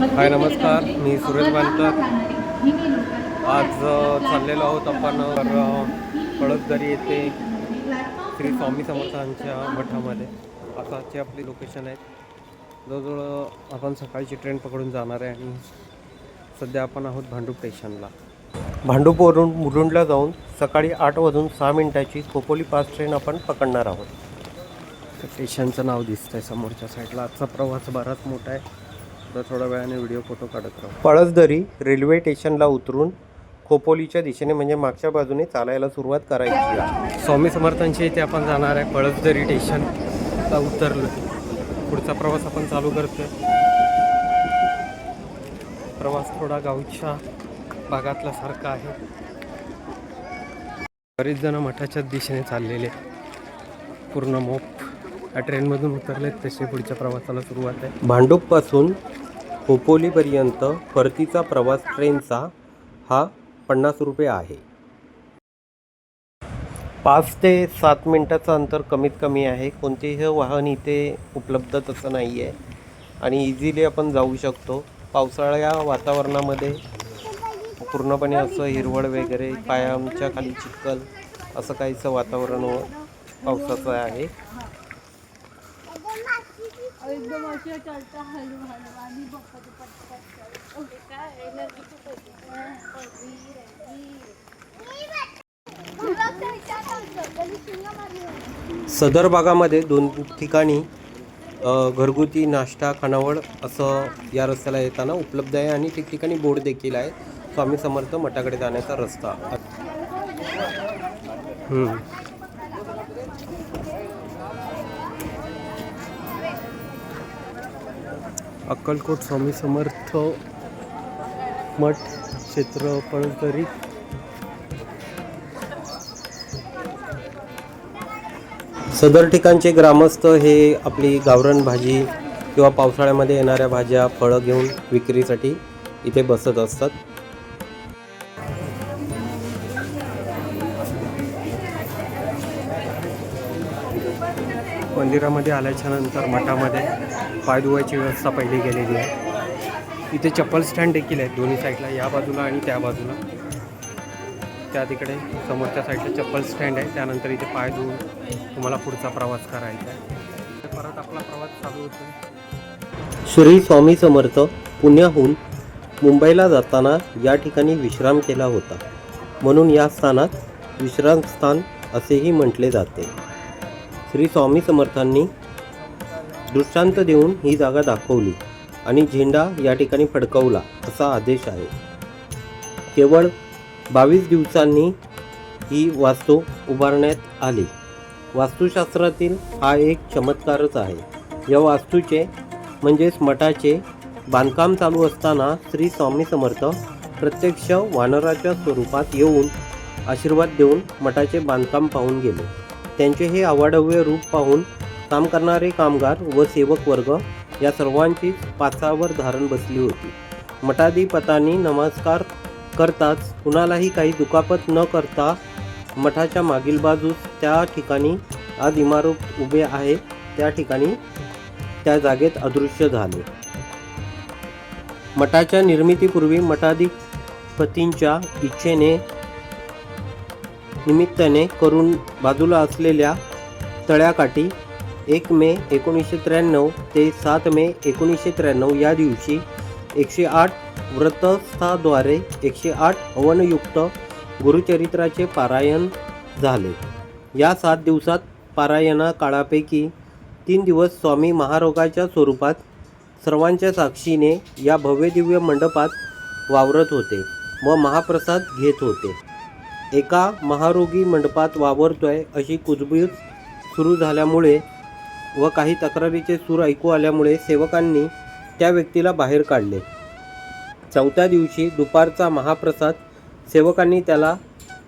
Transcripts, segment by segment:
हाय नमस्कार. मी सुरेश बांदकर आज चाललेलो आहोत आपण पळसदरी येथे श्री स्वामी समर्थांच्या मठामध्ये. आताची आपली लोकेशन आहे. जवळजवळ आपण सकाळची ट्रेन पकडून जाणार आहे आणि सध्या आपण आहोत भांडूप स्टेशनला. भांडूपवरून मुलुंडला जाऊन सकाळी आठ वाजून सहा मिनिटाची खोपोली पास ट्रेन आपण पकडणार आहोत. स्टेशनचं नाव दिसतंय समोरच्या साईडला. आजचा प्रवास बराच मोठा आहे. तर थोड्या वेळाने व्हिडिओ फोटो काढत राहू. पळसदरी रेल्वे स्टेशनला उतरून खोपोलीच्या दिशेने म्हणजे मागच्या बाजूने चालायला सुरुवात करायची. आहे स्वामी समर्थांच्या इथे आपण जाणार आहे पळसदरी स्टेशनला उतरलो. पुढचा प्रवास आपण चालू करतोय. प्रवास थोडा गावच्या भागातला सारखा आहे. बरेच जण मठाच्याच दिशेने चाललेले. पूर्ण मोप. या ट्रेनमधून उतरलेत तसे पुढच्या प्रवासाला सुरुवात आहे. भांडूपपासून खोपोलीपर्यंत परतीचा प्रवास ट्रेनचा हा पन्नास रुपये आहे. पाच ते सात मिनटाचं अंतर कमीत कमी आहे. कोणतेही वाहन इथे उपलब्ध तसं नाही आहे आणि इझिली आपण जाऊ शकतो. पावसाळ्या वातावरणामध्ये पूर्णपणे असं हिरवळ वगैरे पायांच्या खाली चिखल असं काहीचं वातावरण व पावसाचं आहे. एकदम असे चलता हलू हलू आणि पप्पा ते पटपट ओके काय? एनर्जी खूप होती. सदर भागामध्ये दोन ठिकाणी घरगुती नाश्ता खानावळ असं या रस्त्याला येताना उपलब्ध आहे आणि ठिकठिकाणी बोर्ड देखील आहे. स्वामी समर्थ मठाकडे जाण्याचा रस्ता. अक्कलकोट स्वामी समर्थ मठ क्षेत्र पळसदरी. सदर ठिकाणचे ग्रामस्थ हे आपली गावरण भाजी किंवा पावसाळ्यामध्ये येणाऱ्या भाज्या फळं घेऊन विक्रीसाठी इथे बसत असतात. मंदिरामध्ये आल्याच्यानंतर मठामध्ये पाय धुवायची व्यवस्था पहिली गेलेली आहे. इथे चप्पल स्टँड देखील आहे दोन्ही साईडला या बाजूला आणि त्या बाजूला. त्या तिकडे समोरच्या साईडला चप्पल स्टँड आहे. त्यानंतर इथे पाय धुवून तुम्हाला पुढचा प्रवास करायचा आहे. परत आपला प्रवास चालू होतो. श्री स्वामी समर्थ पुण्याहून मुंबईला जाताना या ठिकाणी विश्राम केला होता. म्हणून या स्थानात विश्रामस्थान असेही म्हटले जाते. श्री स्वामी समर्थांनी दृष्टांत देऊन ही जागा दाखवली आणि झेंडा या ठिकाणी फडकवला असा आदेश आहे. केवळ बावीस दिवसांनी ही वास्तू उभारण्यात आली. वास्तुशास्त्रातील हा एक चमत्कारच आहे. या वास्तूचे म्हणजेच मठाचे बांधकाम चालू असताना श्री स्वामी समर्थ प्रत्यक्ष वानराच्या स्वरूपात येऊन आशीर्वाद देऊन मठाचे बांधकाम पाहून गेले. त्यांचे हे अवाढव्य रूप पाहून काम करणारे कामगार व सेवक वर्ग या सर्वांची पाचावर धारण बसली होती. मठाधिपतांनी नमस्कार करताच कुणालाही काही दुखापत न करता मठाच्या मागील बाजूस त्या ठिकाणी आज इमारत उभे आहे. त्या ठिकाणी त्या जागेत अदृश्य झाले. मठाच्या निर्मितीपूर्वी मठाधिपतींच्या इच्छेने निमित्ताने करून बाजूला असलेल्या तळ्याकाठी एक मे एकोणीसशे त्र्याण्णव ते सात मे एकोणीसशे त्र्याण्णव या दिवशी एकशे आठ व्रतस्थाद्वारे एकशे आठ हवनयुक्त गुरुचरित्राचे पारायण झाले. या सात दिवसात पारायणा काळापैकी तीन दिवस स्वामी महारोगाच्या स्वरूपात सर्वांच्या साक्षीने या भव्यदिव्य मंडपात वावरत होते व महाप्रसाद घेत होते. एका महारोगी मंडपात वावरतोय अशी कुजबूज सुरू झाल्यामुळे व काही तक्रारीचे सूर ऐकू आल्यामुळे सेवकांनी त्या व्यक्तीला बाहेर काढले. चौथ्या दिवशी दुपारचा महाप्रसाद सेवकांनी त्याला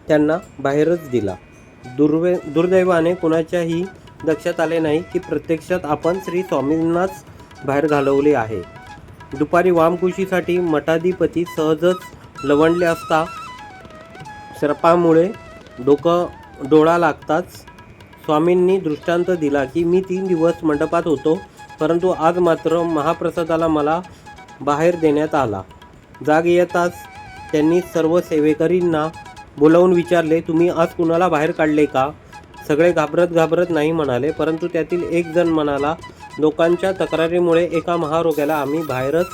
त्यांना बाहेरच दिला. दुर्वे दुर्दैवाने कुणाच्याही लक्षात आले नाही की प्रत्यक्षात आपण श्री स्वामींनाच बाहेर घालवले आहे. दुपारी वामकुशीसाठी मठाधिपती सहजच लवणले असता सर्पामुळे डोकं डोळा लागताच स्वामींनी दृष्टांत दिला की मी तीन दिवस मंडपात होतो परंतु आज मात्र महाप्रसादाला मला बाहेर देण्यात आला. जाग येताच त्यांनी सर्व सेवेकरींना बोलावून विचारले तुम्ही आज कुणाला बाहेर काढले का? सगळे घाबरत घाबरत नाही म्हणाले परंतु त्यातील एक जण म्हणाला लोकांच्या तक्रारीमुळे एका महारोग्याला आम्ही बाहेरच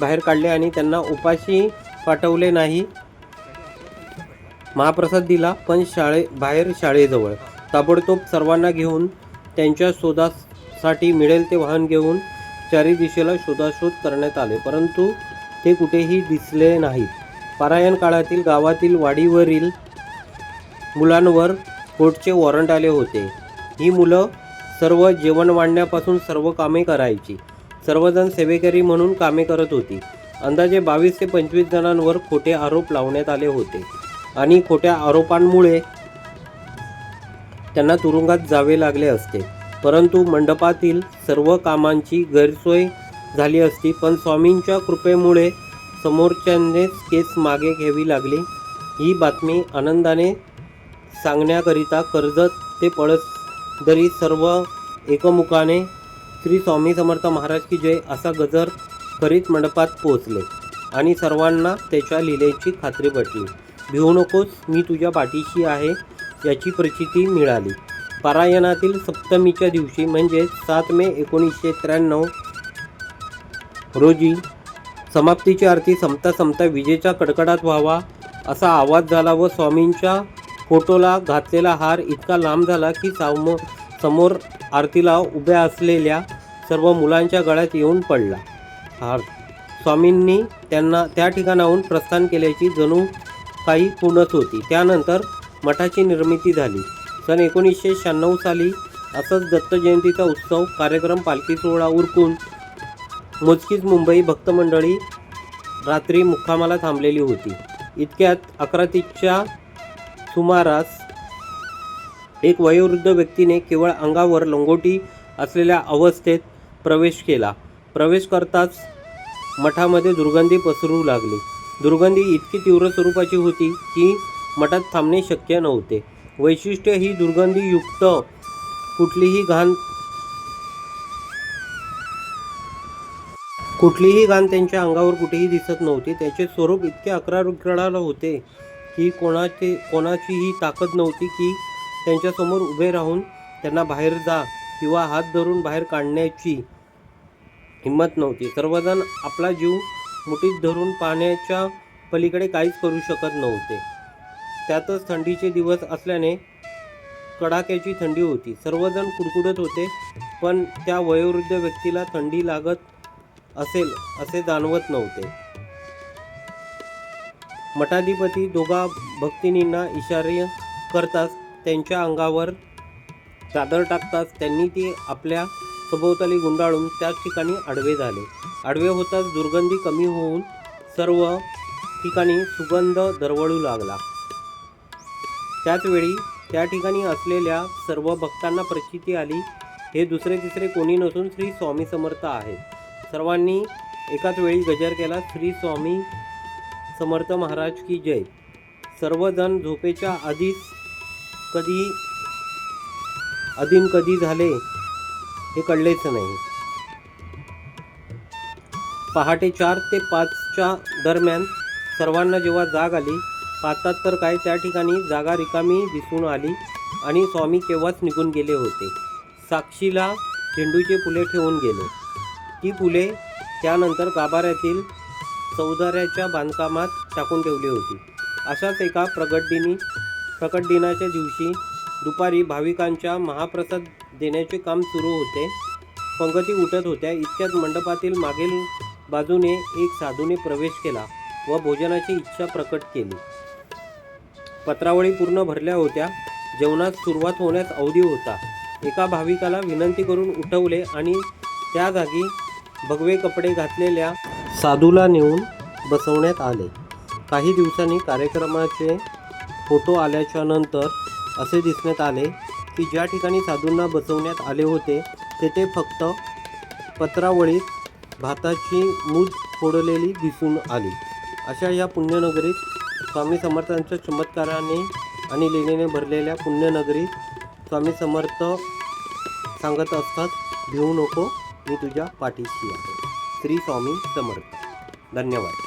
बाहेर काढले आणि त्यांना उपाशी पाठवले नाही. महाप्रसाद दिला पण शाळे बाहेर शाळेजवळ. ताबडतोब सर्वांना घेऊन त्यांच्या शोधासाठी मिळेल ते वाहन घेऊन चारी दिशेला शोधाशोध करण्यात आले. परंतु ते कुठेही दिसले नाहीत. पारायण काळातील गावातील वाडीवरील मुलांवर कोर्टचे वॉरंट आले होते. ही मुलं सर्व जेवण वाढण्यापासून सर्व कामे करायची. सर्वजण सेवेकरी म्हणून कामे करत होती. अंदाजे बावीस ते पंचवीस जणांवर खोटे आरोप लावण्यात आले होते. आणि खोट्या आरोपांमुळे त्यांना तुरुंगात जावे लागले असते. परंतु मंडपातील सर्व कामांची गैरसोय झाली असती पण स्वामींच्या कृपेमुळे समोरच्यांनीच केस मागे घ्यावी लागली. ही बातमी आनंदाने सांगण्याकरिता कर्जत ते पळसदरी सर्व एकमुखाने श्री स्वामी समर्थ महाराज की जय असा गजर करीत मंडपात पोहोचले आणि सर्वांना त्याच्या लिलेची खात्री पटली. भिवू नकोस मी तुझ्या पाठीशी आहे याची प्रचिती मिळाली. पारायणातील सप्तमीच्या दिवशी म्हणजे सात मे एकोणीसशे त्र्याण्णव रोजी समाप्तीची आरती संपता संपता विजेचा कडकडाट व्हावा असा आवाज झाला व स्वामींच्या फोटोला घातलेला हार इतका लांब झाला की साम समोर आरतीला उभ्या असलेल्या सर्व मुलांच्या गळ्यात येऊन पडला. हार स्वामींनी त्यांना त्या ठिकाणाहून प्रस्थान केल्याची जणू काही पूर्णच होती. त्यानंतर मठाची निर्मिती झाली. सन एकोणीसशे शहाण्णव साली असंच दत्त जयंतीचा उत्सव कार्यक्रम पालखी सोहळा उरकून मोजकीच मुंबई भक्तमंडळी रात्री मुक्कामाला थांबलेली होती. इतक्यात अकरा तीसच्या सुमारास एक वयोवृद्ध व्यक्तीने केवळ अंगावर लंगोटी असलेल्या अवस्थेत प्रवेश केला. प्रवेश करताच मठामध्ये दुर्गंधी पसरू लागली. दुर्गंधी इतकी तीव्र स्वरूपाची होती की मठात थांबणे शक्य नव्हते. वैशिष्ट्य ही दुर्गंधीयुक्त कुठलीही घाण कुठलीही घाण त्यांच्या अंगावर कुठेही दिसत नव्हती. त्याचे स्वरूप इतके अकरारुग्रळाला होते की कोणाचे कोणाचीही ताकद नव्हती की त्यांच्यासमोर उभे राहून त्यांना बाहेर जा किंवा हात धरून बाहेर काढण्याची हिंमत नव्हती. सर्वजण आपला जीव मुठीत धरून पाण्याच्या पलीकडे काहीच करू शकत नव्हते. त्यातच थंडीचे दिवस असल्याने कडाक्याची थंडी होती. सर्वजण कुडकुडत होते पण त्या वयोवृद्ध व्यक्तीला थंडी लागत असेल असे जाणवत नव्हते. मठाधिपती दोघा भक्तिनींना इशारे करताच त्यांच्या अंगावर चादर टाकताच त्यांनी ती आपल्या सभोवताली गुंडाळून त्याच ठिकाणी आडवे झाले. आडवे होताच दुर्गंधी कमी होऊन सर्व ठिकाणी सुगंध दरवळू लागला. त्याचवेळी त्या ठिकाणी असलेल्या सर्व भक्तांना प्रचिती आली हे दुसरे तिसरे कोणी नसून श्री स्वामी समर्थ आहे. सर्वांनी एकाच वेळी गजर केला श्री स्वामी समर्थ महाराज की जय. सर्वजण झोपेच्या आधीच कधी अधीन कधी झाले हे कळलेच नाही. पहाटे चार ते पाचच्या दरम्यान सर्वांना जेव्हा जाग आली पाहतात तर काय त्या ठिकाणी जागा रिकामी दिसून आली आणि स्वामी केव्हाच निघून गेले होते. साक्षीला झेंडूचे फुले ठेवून गेले. ती फुले त्यानंतर गाभाऱ्यातील चौदाऱ्याच्या बांधकामात टाकून ठेवली होती. अशाच एका प्रगटदिनी प्रकटदिनाच्या प्रकट दिनाच्या दिवशी दुपारी भाविकांच्या महाप्रसाद देण्याचे काम सुरू होते. पंगती उठत होत्या. इतक्यात मंडपातील मागील बाजूने एक साधूने प्रवेश केला व भोजनाची इच्छा प्रकट केली. पत्रावळी पूर्ण भरल्या होत्या. जेवणात सुरुवात होण्यास अवधी होता. एका भाविकाला विनंती करून उठवले आणि त्या जागी भगवे कपडे घातलेल्या साधूला नेऊन बसवण्यात आले. काही दिवसांनी कार्यक्रमाचे फोटो आल्याच्यानंतर असे दिसण्यात आले की ज्या ठिकाणी साधूंना बसवण्यात आले होते तेथे फक्त पत्रावळीत भाताची मूज फोडलेली दिसून आली. अशा या पुण्यनगरीत स्वामी समर्थांच्या चमत्काराने आणि लेणीने भरलेल्या पुण्यनगरीत स्वामी समर्थ सांगत असतात भिवू नको मी तुझ्या पाठीशी आहे. श्री स्वामी समर्थ. धन्यवाद.